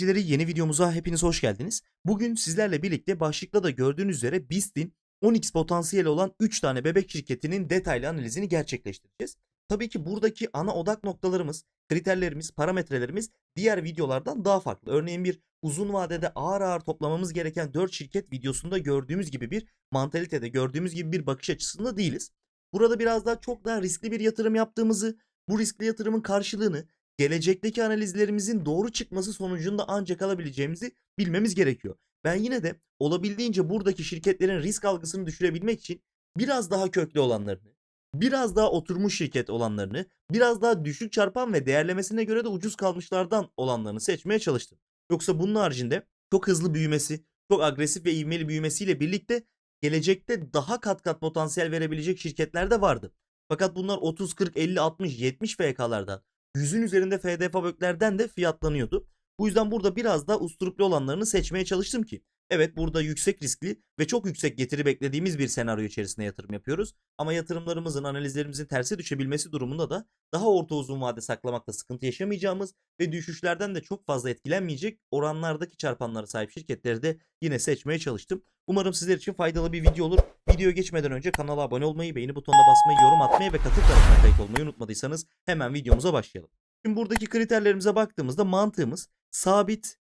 izleyicileri yeni videomuza hepiniz hoş geldiniz. Bugün sizlerle birlikte başlıkta da gördüğünüz üzere BIST'in 10x potansiyeli olan 3 tane bebek şirketinin detaylı analizini gerçekleştireceğiz. Tabii ki buradaki ana odak noktalarımız, kriterlerimiz, parametrelerimiz diğer videolardan daha farklı. Örneğin bir uzun vadede ağır ağır toplamamız gereken 4 şirket videosunda gördüğümüz gibi bir mantalitede, gördüğümüz gibi bir bakış açısında değiliz. Burada biraz daha çok daha riskli bir yatırım yaptığımızı, bu riskli yatırımın karşılığını gelecekteki analizlerimizin doğru çıkması sonucunda ancak alabileceğimizi bilmemiz gerekiyor. Ben yine de olabildiğince buradaki şirketlerin risk algısını düşürebilmek için biraz daha köklü olanlarını, biraz daha oturmuş şirket olanlarını, biraz daha düşük çarpan ve değerlemesine göre de ucuz kalmışlardan olanlarını seçmeye çalıştım. Yoksa bunun haricinde çok hızlı büyümesi, çok agresif ve ivmeli büyümesiyle birlikte gelecekte daha kat kat potansiyel verebilecek şirketler de vardı. Fakat bunlar 30, 40, 50, 60, 70 FK'lardan, 100'ün üzerinde FD Faböklerden de fiyatlanıyordu. Bu yüzden burada biraz da usturuplu olanlarını seçmeye çalıştım ki. Evet burada yüksek riskli ve çok yüksek getiri beklediğimiz bir senaryo içerisinde yatırım yapıyoruz. Ama yatırımlarımızın, analizlerimizin terse düşebilmesi durumunda da daha orta uzun vade saklamakta sıkıntı yaşamayacağımız ve düşüşlerden de çok fazla etkilenmeyecek oranlardaki çarpanlara sahip şirketleri de yine seçmeye çalıştım. Umarım sizler için faydalı bir video olur. Videoya geçmeden önce kanala abone olmayı, beğeni butonuna basmayı, yorum atmayı ve katıl tarafına kayıt olmayı unutmadıysanız hemen videomuza başlayalım. Şimdi buradaki kriterlerimize baktığımızda mantığımız sabit,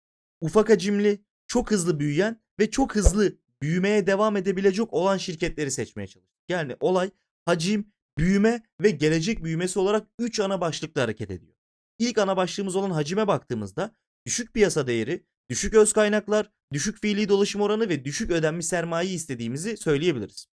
ufak hacimli, çok hızlı büyüyen ve çok hızlı büyümeye devam edebilecek olan şirketleri seçmeye çalıştık. Yani olay hacim, büyüme ve gelecek büyümesi olarak 3 ana başlıkla hareket ediyor. İlk ana başlığımız olan hacime baktığımızda düşük piyasa değeri, düşük öz kaynaklar, düşük fiili dolaşım oranı ve düşük ödenmiş sermaye istediğimizi söyleyebiliriz.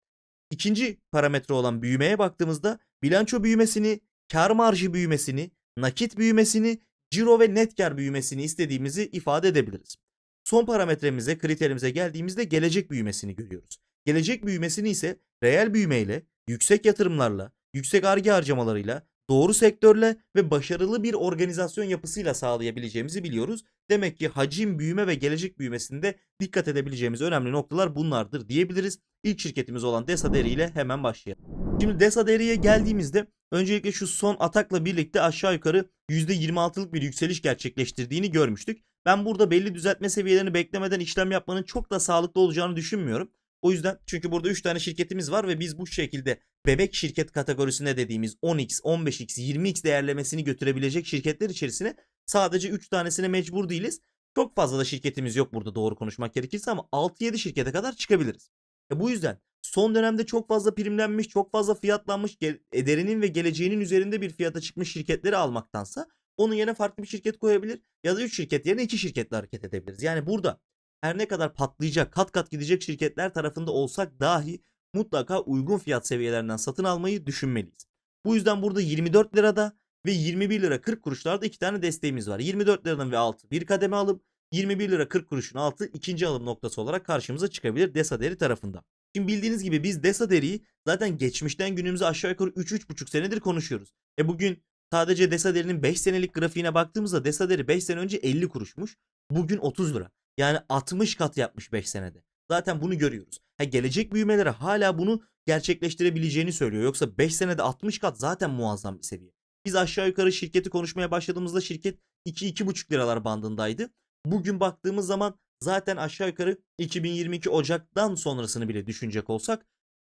İkinci parametre olan büyümeye baktığımızda bilanço büyümesini, kar marjı büyümesini, nakit büyümesini, ciro ve net kar büyümesini istediğimizi ifade edebiliriz. Son parametremize, kriterimize geldiğimizde gelecek büyümesini görüyoruz. Gelecek büyümesini ise reel büyümeyle, yüksek yatırımlarla, yüksek arge harcamalarıyla, doğru sektörle ve başarılı bir organizasyon yapısıyla sağlayabileceğimizi biliyoruz. Demek ki hacim büyüme ve gelecek büyümesinde dikkat edebileceğimiz önemli noktalar bunlardır diyebiliriz. İlk şirketimiz olan Desaderi ile hemen başlayalım. Şimdi Desaderi'ye geldiğimizde öncelikle şu son atakla birlikte aşağı yukarı %26'lık bir yükseliş gerçekleştirdiğini görmüştük. Ben burada belli düzeltme seviyelerini beklemeden işlem yapmanın çok da sağlıklı olacağını düşünmüyorum. O yüzden çünkü burada 3 tane şirketimiz var ve biz bu şekilde bebek şirket kategorisine dediğimiz 10x, 15x, 20x değerlemesini götürebilecek şirketler içerisine sadece 3 tanesine mecbur değiliz. Çok fazla da şirketimiz yok burada doğru konuşmak gerekirse ama 6-7 şirkete kadar çıkabiliriz. E bu yüzden son dönemde çok fazla primlenmiş, çok fazla fiyatlanmış, ederinin ve geleceğinin üzerinde bir fiyata çıkmış şirketleri almaktansa onun yerine farklı bir şirket koyabilir ya da 3 şirket yerine 2 şirketle hareket edebiliriz. Yani burada her ne kadar patlayacak, kat kat gidecek şirketler tarafında olsak dahi mutlaka uygun fiyat seviyelerinden satın almayı düşünmeliyiz. Bu yüzden burada 24 lirada ve 21 lira 40 kuruşlarda iki tane desteğimiz var. 24 liranın ve altı bir kademe alıp 21 lira 40 kuruşun altı ikinci alım noktası olarak karşımıza çıkabilir Desaderi tarafında. Şimdi bildiğiniz gibi biz Desaderi'yi zaten geçmişten günümüze aşağı yukarı 3-3,5 senedir konuşuyoruz. E bugün sadece Desaderi'nin 5 senelik grafiğine baktığımızda Desaderi 5 sene önce 50 kuruşmuş. Bugün 30 lira. Yani 60 kat yapmış 5 senede. Zaten bunu görüyoruz. Ha, gelecek büyümeleri hala bunu gerçekleştirebileceğini söylüyor. Yoksa 5 senede 60 kat zaten muazzam bir seviye. Biz aşağı yukarı şirketi konuşmaya başladığımızda şirket 2-2,5 liralar bandındaydı. Bugün baktığımız zaman zaten aşağı yukarı 2022 Ocak'tan sonrasını bile düşünecek olsak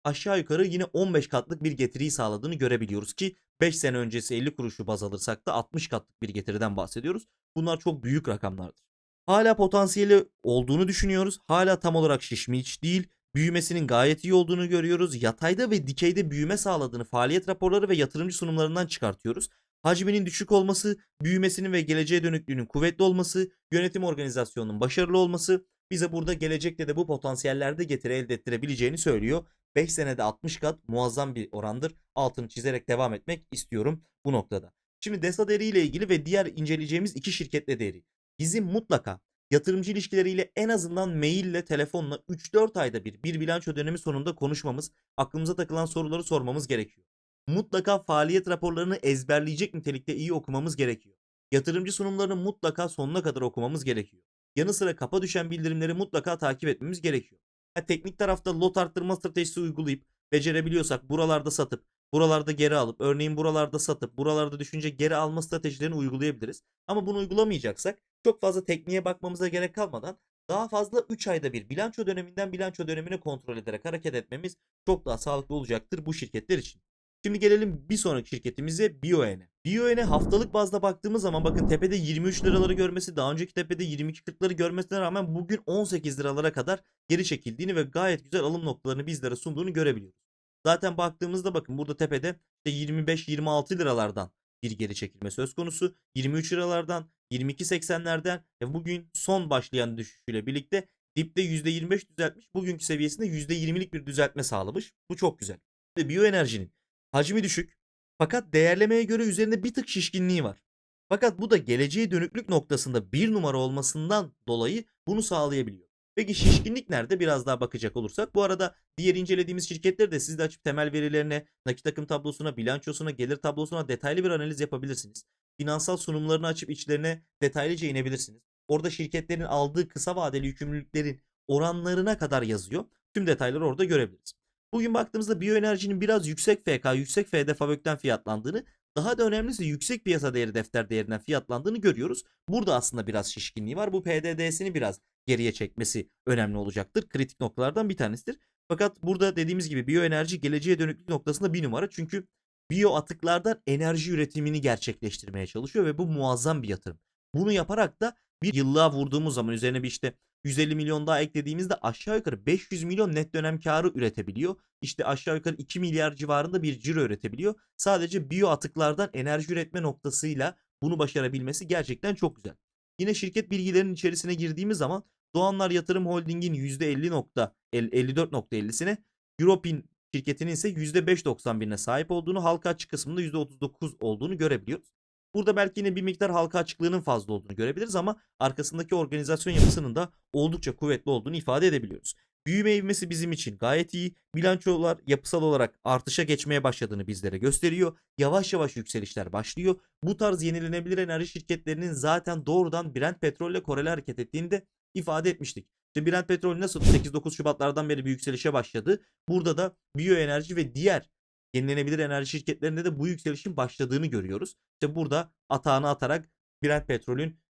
aşağı yukarı yine 15 katlık bir getiriyi sağladığını görebiliyoruz ki 5 sene öncesi 50 kuruşu baz alırsak da 60 katlık bir getiriden bahsediyoruz. Bunlar çok büyük rakamlardır. Hala potansiyeli olduğunu düşünüyoruz. Hala tam olarak şişmiş değil. Büyümesinin gayet iyi olduğunu görüyoruz. Yatayda ve dikeyde büyüme sağladığını faaliyet raporları ve yatırımcı sunumlarından çıkartıyoruz. Hacminin düşük olması, büyümesinin ve geleceğe dönüklüğünün kuvvetli olması, yönetim organizasyonunun başarılı olması bize burada gelecekte de bu potansiyellerde getiri elde ettirebileceğini söylüyor. 5 senede 60 kat muazzam bir orandır. Altını çizerek devam etmek istiyorum bu noktada. Şimdi DESA değeri ile ilgili ve diğer inceleyeceğimiz iki şirketle değeri. Bizim mutlaka yatırımcı ilişkileriyle en azından maille, telefonla 3-4 ayda bir bir bilanço dönemi sonunda konuşmamız, aklımıza takılan soruları sormamız gerekiyor. Mutlaka faaliyet raporlarını ezberleyecek nitelikte iyi okumamız gerekiyor. Yatırımcı sunumlarını mutlaka sonuna kadar okumamız gerekiyor. Yanı sıra kapa düşen bildirimleri mutlaka takip etmemiz gerekiyor. Teknik tarafta lot arttırma stratejisi uygulayıp becerebiliyorsak buralarda satıp buralarda geri alıp örneğin buralarda satıp buralarda düşünce geri alma stratejilerini uygulayabiliriz. Ama bunu uygulamayacaksak çok fazla tekniğe bakmamıza gerek kalmadan daha fazla 3 ayda bir bilanço döneminden bilanço dönemine kontrol ederek hareket etmemiz çok daha sağlıklı olacaktır bu şirketler için. Şimdi gelelim bir sonraki şirketimize BioEne. BioEne haftalık bazda baktığımız zaman bakın tepede 23 liraları görmesi, daha önceki tepede 22.40'ları görmesine rağmen bugün 18 liralara kadar geri çekildiğini ve gayet güzel alım noktalarını bizlere sunduğunu görebiliyoruz. Zaten baktığımızda bakın burada tepede işte 25-26 liralardan bir geri çekilme söz konusu. 23 liralardan, 22.80'lerden ve bugün son başlayan düşüşüyle birlikte dipte %25 düzeltmiş. Bugünkü seviyesinde %20'lik bir düzeltme sağlamış. Bu çok güzel. Ve biyoenerjinin hacmi düşük fakat değerlemeye göre üzerinde bir tık şişkinliği var. Fakat bu da geleceğe dönüklük noktasında bir numara olmasından dolayı bunu sağlayabiliyor. Peki şişkinlik nerede? Biraz daha bakacak olursak. Bu arada diğer incelediğimiz şirketleri de siz de açıp temel verilerine, nakit akım tablosuna, bilançosuna, gelir tablosuna detaylı bir analiz yapabilirsiniz. Finansal sunumlarını açıp içlerine detaylıca inebilirsiniz. Orada şirketlerin aldığı kısa vadeli yükümlülüklerin oranlarına kadar yazıyor. Tüm detayları orada görebiliriz. Bugün baktığımızda biyoenerjinin biraz yüksek FK, yüksek FD Fabök'ten fiyatlandığını, daha da önemlisi yüksek piyasa değeri defter değerinden fiyatlandığını görüyoruz. Burada aslında biraz şişkinliği var. Bu PDD'sini biraz geriye çekmesi önemli olacaktır. Kritik noktalardan bir tanesidir. Fakat burada dediğimiz gibi biyoenerji geleceğe dönüklük noktasında bir numara. Çünkü biyo atıklardan enerji üretimini gerçekleştirmeye çalışıyor ve bu muazzam bir yatırım. Bunu yaparak da bir yıllığa vurduğumuz zaman üzerine bir işte 150 milyon daha eklediğimizde aşağı yukarı 500 milyon net dönem karı üretebiliyor. İşte aşağı yukarı 2 milyar civarında bir ciro üretebiliyor. Sadece biyo atıklardan enerji üretme noktasıyla bunu başarabilmesi gerçekten çok güzel. Yine şirket bilgilerinin içerisine girdiğimiz zaman Doğanlar Yatırım Holding'in %50.54.50'sine Europin şirketinin ise %5.91'ine sahip olduğunu, halka açık kısmında %39 olduğunu görebiliyoruz. Burada belki yine bir miktar halka açıklığının fazla olduğunu görebiliriz ama arkasındaki organizasyon yapısının da oldukça kuvvetli olduğunu ifade edebiliyoruz. Büyüme ivmesi bizim için gayet iyi. Bilançolar yapısal olarak artışa geçmeye başladığını bizlere gösteriyor. Yavaş yavaş yükselişler başlıyor. Bu tarz yenilenebilir enerji şirketlerinin zaten doğrudan Brent petrolle koreli hareket ettiğini de ifade etmiştik. İşte Brent petrol nasıl 8-9 Şubatlardan beri bir yükselişe başladı. Burada da biyoenerji ve diğer yenilenebilir enerji şirketlerinde de bu yükselişin başladığını görüyoruz. İşte burada atağını atarak Brent petrolün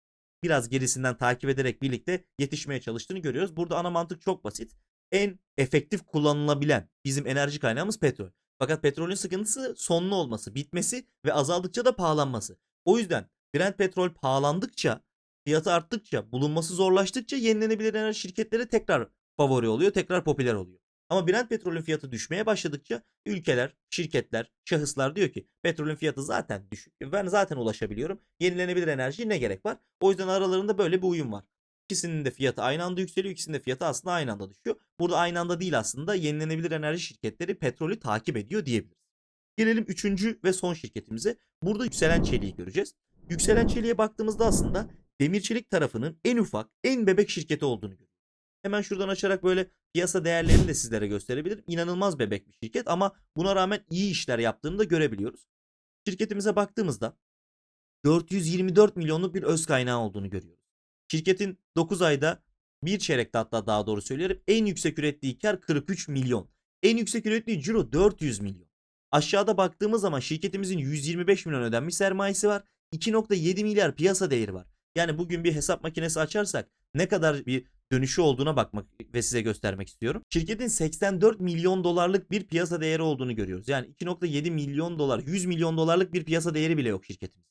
biraz gerisinden takip ederek birlikte yetişmeye çalıştığını görüyoruz. Burada ana mantık çok basit. En efektif kullanılabilen bizim enerji kaynağımız petrol. Fakat petrolün sıkıntısı sonlu olması, bitmesi ve azaldıkça da pahalanması. O yüzden Brent petrol pahalandıkça, fiyatı arttıkça, bulunması zorlaştıkça yenilenebilir enerji şirketleri tekrar favori oluyor, tekrar popüler oluyor. Ama Brent petrolün fiyatı düşmeye başladıkça ülkeler, şirketler, şahıslar diyor ki petrolün fiyatı zaten düşük. Ben zaten ulaşabiliyorum. Yenilenebilir enerjiye ne gerek var? O yüzden aralarında böyle bir uyum var. İkisinin de fiyatı aynı anda yükseliyor. İkisinin de fiyatı aslında aynı anda düşüyor. Burada aynı anda değil aslında yenilenebilir enerji şirketleri petrolü takip ediyor diyebiliriz. Gelelim üçüncü ve son şirketimize. Burada yükselen çeliği göreceğiz. Yükselen çeliğe baktığımızda aslında demir çelik tarafının en ufak, en bebek şirketi olduğunu görüyoruz. Hemen şuradan açarak böyle piyasa değerlerini de sizlere gösterebilirim. İnanılmaz bebek bir şirket ama buna rağmen iyi işler yaptığını da görebiliyoruz. Şirketimize baktığımızda 424 milyonluk bir öz kaynağı olduğunu görüyoruz. Şirketin 9 ayda bir çeyrekte hatta daha doğru söylerim en yüksek ürettiği kar 43 milyon. En yüksek ürettiği ciro 400 milyon. Aşağıda baktığımız zaman şirketimizin 125 milyon ödenmiş sermayesi var. 2.7 milyar piyasa değeri var. Yani bugün bir hesap makinesi açarsak ne kadar bir dönüşü olduğuna bakmak ve size göstermek istiyorum. Şirketin 84 milyon dolarlık bir piyasa değeri olduğunu görüyoruz. Yani 2.7 milyon dolar, 100 milyon dolarlık bir piyasa değeri bile yok şirketimiz.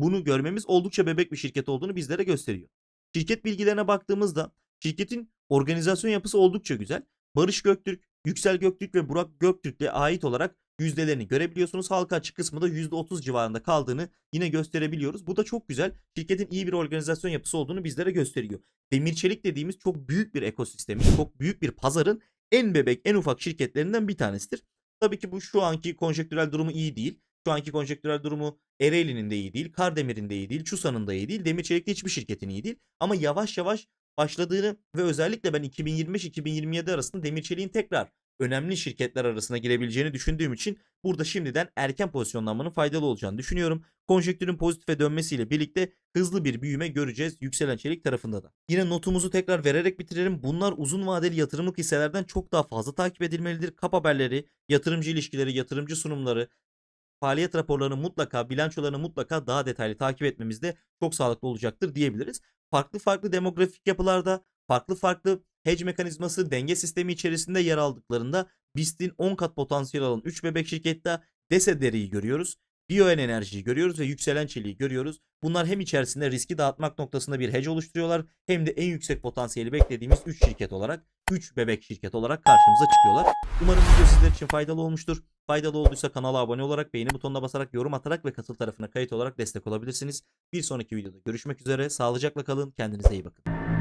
Bunu görmemiz oldukça bebek bir şirket olduğunu bizlere gösteriyor. Şirket bilgilerine baktığımızda şirketin organizasyon yapısı oldukça güzel. Barış Göktürk, Yüksel Göktürk ve Burak Göktürk'le ait olarak yüzdelerini görebiliyorsunuz. Halka açık kısmı da %30 civarında kaldığını yine gösterebiliyoruz. Bu da çok güzel. Şirketin iyi bir organizasyon yapısı olduğunu bizlere gösteriyor. Demir çelik dediğimiz çok büyük bir ekosistemin, çok büyük bir pazarın en bebek, en ufak şirketlerinden bir tanesidir. Tabii ki bu şu anki konjektürel durumu iyi değil. Şu anki konjektürel durumu Ereğli'nin de iyi değil, Kardemir'in de iyi değil, Çusa'nın da iyi değil, Demir Çelik'te hiçbir şirketin iyi değil. Ama yavaş yavaş başladığını ve özellikle ben 2025-2027 arasında Demir Çelik'in tekrar önemli şirketler arasına girebileceğini düşündüğüm için burada şimdiden erken pozisyonlanmanın faydalı olacağını düşünüyorum. Konjektürün pozitife dönmesiyle birlikte hızlı bir büyüme göreceğiz yükselen çelik tarafında da. Yine notumuzu tekrar vererek bitirelim. Bunlar uzun vadeli yatırımlık hisselerden çok daha fazla takip edilmelidir. Kap haberleri, yatırımcı ilişkileri, yatırımcı sunumları, faaliyet raporlarını mutlaka, bilançolarını mutlaka daha detaylı takip etmemizde çok sağlıklı olacaktır diyebiliriz. farklı farklı demografik yapılarda, farklı farklı hedge mekanizması, denge sistemi içerisinde yer aldıklarında BIST'in 10 kat potansiyel olan 3 bebek şirkette DESE görüyoruz. Biyoen enerjiyi görüyoruz ve yükselen çeliği görüyoruz. Bunlar hem içerisinde riski dağıtmak noktasında bir hedge oluşturuyorlar hem de en yüksek potansiyeli beklediğimiz 3 şirket olarak, 3 bebek şirket olarak karşımıza çıkıyorlar. Umarım video sizler için faydalı olmuştur. Faydalı olduysa kanala abone olarak, beğeni butonuna basarak, yorum atarak ve katıl tarafına kayıt olarak destek olabilirsiniz. Bir sonraki videoda görüşmek üzere. Sağlıcakla kalın. Kendinize iyi bakın.